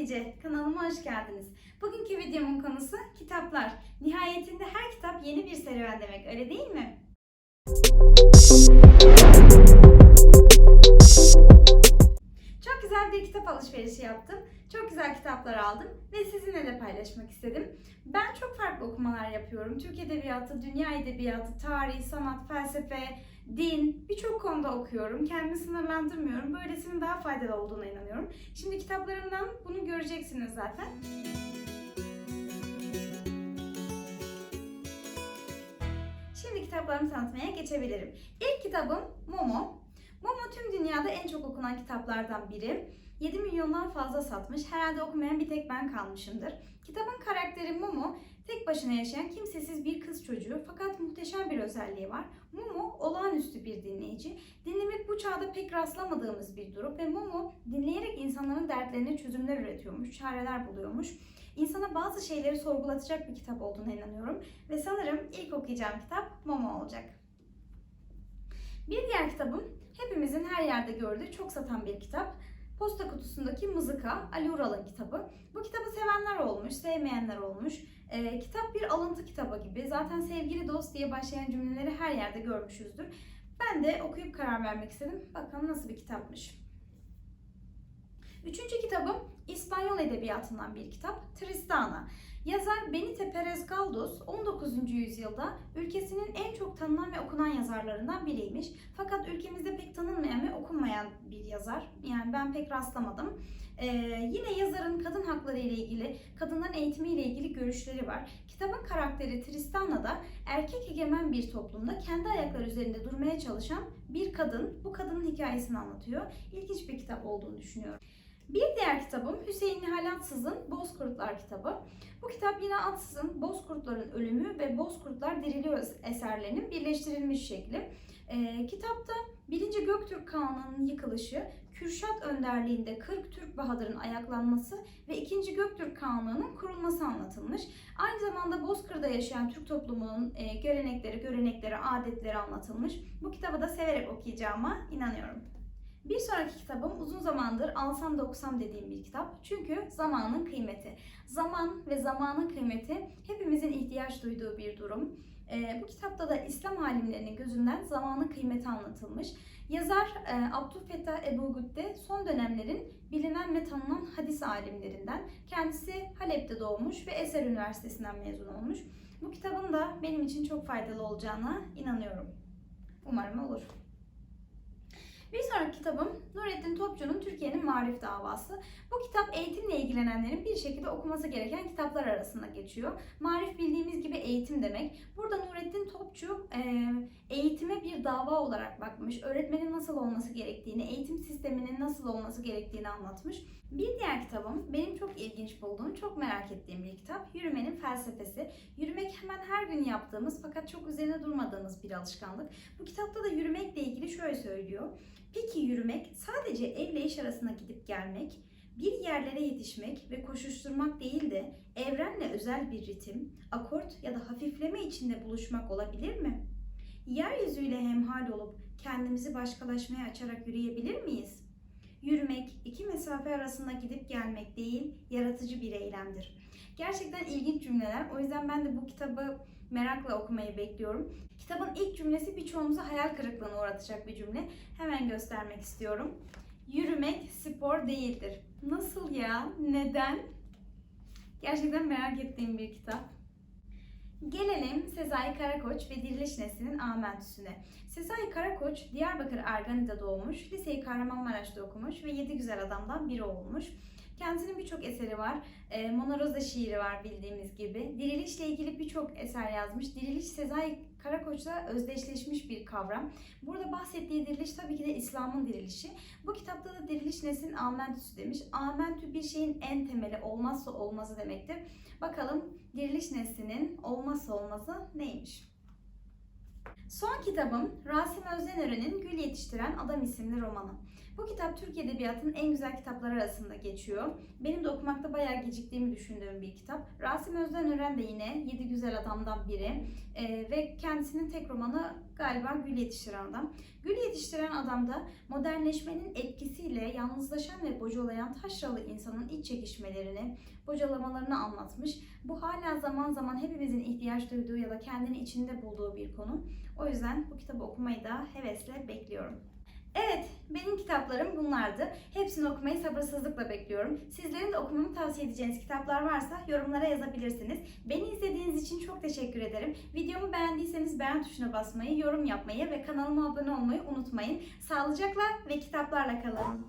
Hatice, kanalıma hoş geldiniz. Bugünkü videomun konusu kitaplar. Nihayetinde her kitap yeni bir serüven demek, öyle değil mi? Kitaplar aldım ve sizinle de paylaşmak istedim. Ben çok farklı okumalar yapıyorum. Türk Edebiyatı, Dünya Edebiyatı, tarih, sanat, felsefe, din birçok konuda okuyorum. Kendimi sınırlandırmıyorum. Böylesinin daha faydalı olduğuna inanıyorum. Şimdi kitaplarımdan bunu göreceksiniz zaten. Şimdi kitaplarımı tanıtmaya geçebilirim. İlk kitabım Momo. Dünyada en çok okunan kitaplardan biri. 7 milyondan fazla satmış. Herhalde okumayan bir tek ben kalmışımdır. Kitabın karakteri Momo tek başına yaşayan kimsesiz bir kız çocuğu fakat muhteşem bir özelliği var. Momo olağanüstü bir dinleyici. Dinlemek bu çağda pek rastlamadığımız bir durum ve Momo dinleyerek insanların dertlerine çözümler üretiyormuş, çareler buluyormuş. İnsana bazı şeyleri sorgulatacak bir kitap olduğuna inanıyorum ve sanırım ilk okuyacağım kitap Momo olacak. Bir diğer kitabım hepimizin her yerde gördüğü çok satan bir kitap. Posta kutusundaki Mızıka, Ali Ural'ın kitabı. Bu kitabı sevenler olmuş, sevmeyenler olmuş. Ee, kitap bir alıntı kitabı gibi. Zaten sevgili dost diye başlayan cümleleri her yerde görmüşüzdür. Ben de okuyup karar vermek istedim. Bakalım nasıl bir kitapmış. Üçüncü kitabım İspanyol Edebiyatı'ndan bir kitap. Tristana. Yazar Benito Perez Galdós 19. yüzyılda ülkesinin en çok tanınan ve okunan yazarlarından biriymiş. Fakat ülkemizde pek tanınmayan ve okunmayan bir yazar. Yani ben pek rastlamadım. Ee, yine yazarın kadın hakları ile ilgili, kadınların eğitimi ile ilgili görüşleri var. Kitabın karakteri Tristana da erkek egemen bir toplumda kendi ayakları üzerinde durmaya çalışan bir kadın. Bu kadının hikayesini anlatıyor. İlginç bir kitap olduğunu düşünüyorum. Bir diğer kitabım Hüseyin Nihal Atsız'ın Bozkurtlar kitabı. Bu kitap yine Atsız'ın Bozkurtların Ölümü ve Bozkurtlar Diriliyor eserlerinin birleştirilmiş şekli. Ee, kitapta 1. Göktürk Kağanı'nın yıkılışı, Kürşat önderliğinde 40 Türk Bahadır'ın ayaklanması ve 2. Göktürk Kağanlığı'nın kurulması anlatılmış. Aynı zamanda Bozkır'da yaşayan Türk toplumunun e, gelenekleri, görenekleri, adetleri anlatılmış. Bu kitabı da severek okuyacağıma inanıyorum. Bir sonraki kitabım uzun zamandır alsam da okusam dediğim bir kitap. Çünkü zamanın kıymeti. Zaman ve zamanın kıymeti hepimizin ihtiyaç duyduğu bir durum. Ee, bu kitapta da İslam alimlerinin gözünden zamanın kıymeti anlatılmış. Yazar e, Abdülfettah Ebu Gütte son dönemlerin bilinen ve tanınan hadis alimlerinden. Kendisi Halep'te doğmuş ve Eser Üniversitesi'nden mezun olmuş. Bu kitabın da benim için çok faydalı olacağına inanıyorum. Umarım olur. Bir sonraki kitabım Nurettin Topçu'nun Türkiye'nin Marif Davası. Bu kitap eğitimle ilgilenenlerin bir şekilde okuması gereken kitaplar arasında geçiyor. Marif bildiğimiz gibi eğitim demek. Burada Nurettin Topçu e, eğitime bir dava olarak bakmış. Öğretmenin nasıl olması gerektiğini, eğitim sisteminin nasıl olması gerektiğini anlatmış. Bir diğer kitabım benim çok ilginç bulduğum, çok merak ettiğim bir kitap. Yürümenin Felsefesi. Yürümek hemen her gün yaptığımız fakat çok üzerine durmadığımız bir alışkanlık. Bu kitapta da yürümekle ilgili şöyle söylüyor. Peki yürümek sadece evle iş arasına gidip gelmek, bir yerlere yetişmek ve koşuşturmak değil de evrenle özel bir ritim, akort ya da hafifleme içinde buluşmak olabilir mi? Yeryüzüyle hemhal olup kendimizi başkalaşmaya açarak yürüyebilir miyiz? Yürümek iki mesafe arasında gidip gelmek değil, yaratıcı bir eylemdir. Gerçekten ilginç cümleler. O yüzden ben de bu kitabı merakla okumayı bekliyorum. Kitabın ilk cümlesi birçoğumuzu hayal kırıklığına uğratacak bir cümle. Hemen göstermek istiyorum. Yürümek spor değildir. Nasıl ya? Neden? Gerçekten merak ettiğim bir kitap. Gelelim Sezai Karakoç ve Diriliş Nesli'nin Amentüsüne. Sezai Karakoç Diyarbakır Ergani'de doğmuş, liseyi Kahramanmaraş'ta okumuş ve Yedi Güzel Adam'dan biri olmuş. Kendisinin birçok eseri var. E, Mona Rosa şiiri var bildiğimiz gibi. Dirilişle ilgili birçok eser yazmış. Diriliş Sezai Karakoç'la özdeşleşmiş bir kavram. Burada bahsettiği diriliş tabii ki de İslam'ın dirilişi. Bu kitapta da diriliş neslin amentüsü demiş. Amentü bir şeyin en temeli, olmazsa olmazı demektir. Bakalım diriliş neslinin olmazsa olmazı neymiş? Son kitabım Rasim Özdenören'in Gül Yetiştiren Adam isimli romanı. Bu kitap Türk Edebiyatı'nın en güzel kitapları arasında geçiyor. Benim de okumakta bayağı geciktiğimi düşündüğüm bir kitap. Rasim Özden Ören de yine Yedi Güzel Adam'dan biri Ee, ve kendisinin tek romanı galiba Gül Yetiştiren Adam. Gül Yetiştiren Adam'da modernleşmenin etkisiyle yalnızlaşan ve bocalayan taşralı insanın iç çekişmelerini, bocalamalarını anlatmış. Bu hala zaman zaman hepimizin ihtiyaç duyduğu ya da kendini içinde bulduğu bir konu. O yüzden bu kitabı okumayı da hevesle bekliyorum. Evet, benim kitaplarım bunlardı. Hepsini okumayı sabırsızlıkla bekliyorum. Sizlerin de okumamı tavsiye edeceğiniz kitaplar varsa yorumlara yazabilirsiniz. Beni izlediğiniz için çok teşekkür ederim. Videomu beğendiyseniz beğen tuşuna basmayı, yorum yapmayı ve kanalıma abone olmayı unutmayın. Sağlıcakla ve kitaplarla kalın.